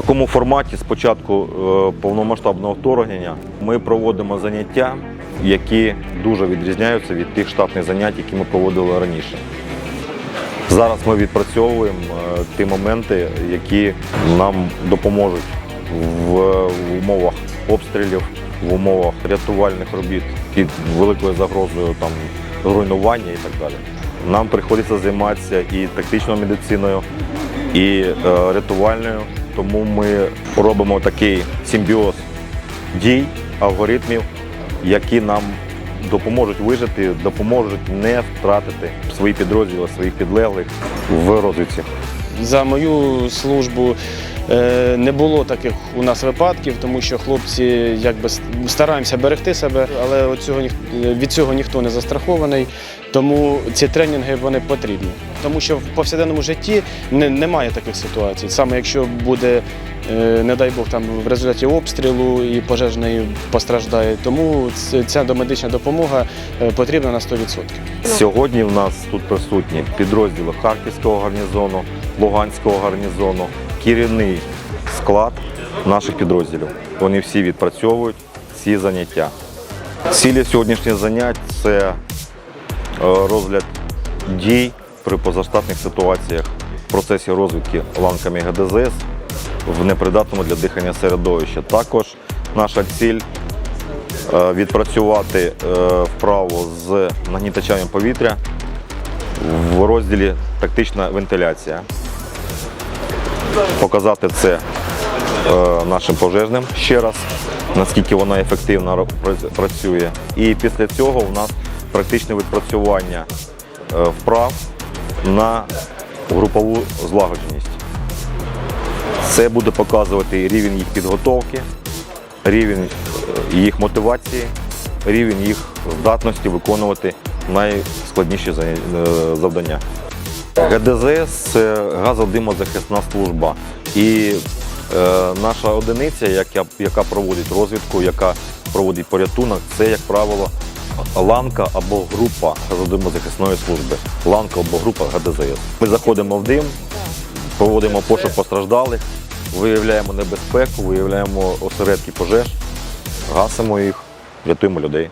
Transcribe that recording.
такому форматі з початку е, повномасштабного вторгнення ми проводимо заняття, які дуже відрізняються від тих штатних занять, які ми проводили раніше. Зараз ми відпрацьовуємо е, ті моменти, які нам допоможуть в, в умовах обстрілів, в умовах рятувальних робіт під великою загрозою там, руйнування і так далі. Нам приходиться займатися і тактичною медициною, і е, рятувальною, тому ми робимо такий симбіоз дій, алгоритмів, які нам допоможуть вижити, допоможуть не втратити свої підрозділи, своїх підлеглих в розвідці. За мою службу е, не було таких у нас випадків, тому що хлопці якби стараємося берегти себе, але від цього ніхто не застрахований. Тому ці тренінги вони потрібні. Тому що в повсякденному житті не, немає таких ситуацій. Саме якщо буде, е, не дай Бог, там в результаті обстрілу і пожежний постраждає. Тому ця домедична допомога е, потрібна на 100%. Сьогодні в нас тут присутні підрозділи Харківського гарнізону, Луганського гарнізону, керівний склад наших підрозділів. Вони всі відпрацьовують ці заняття. Цілі сьогоднішніх занять це розгляд дій при позаштатних ситуаціях в процесі розвідки ланками ГДЗС в непридатному для дихання середовища. Також наша ціль е, відпрацювати е, вправо з нагнітачами повітря в розділі тактична вентиляція. Показати це е, нашим пожежним ще раз, наскільки вона ефективно працює. І після цього у нас практичне відпрацювання е, вправ на групову злагодженість. Це буде показувати рівень їх підготовки, рівень е, їх мотивації, рівень їх здатності виконувати найскладніші е, завдання. ГДЗС це газодимозахисна служба. І е, наша одиниця, яка, яка проводить розвідку, яка проводить порятунок, це, як правило, ланка або група газодимозахисної служби. Ланка або група ГДЗС. Ми заходимо в дим, проводимо пошук постраждалих, виявляємо небезпеку, виявляємо осередки пожеж, гасимо їх, рятуємо людей.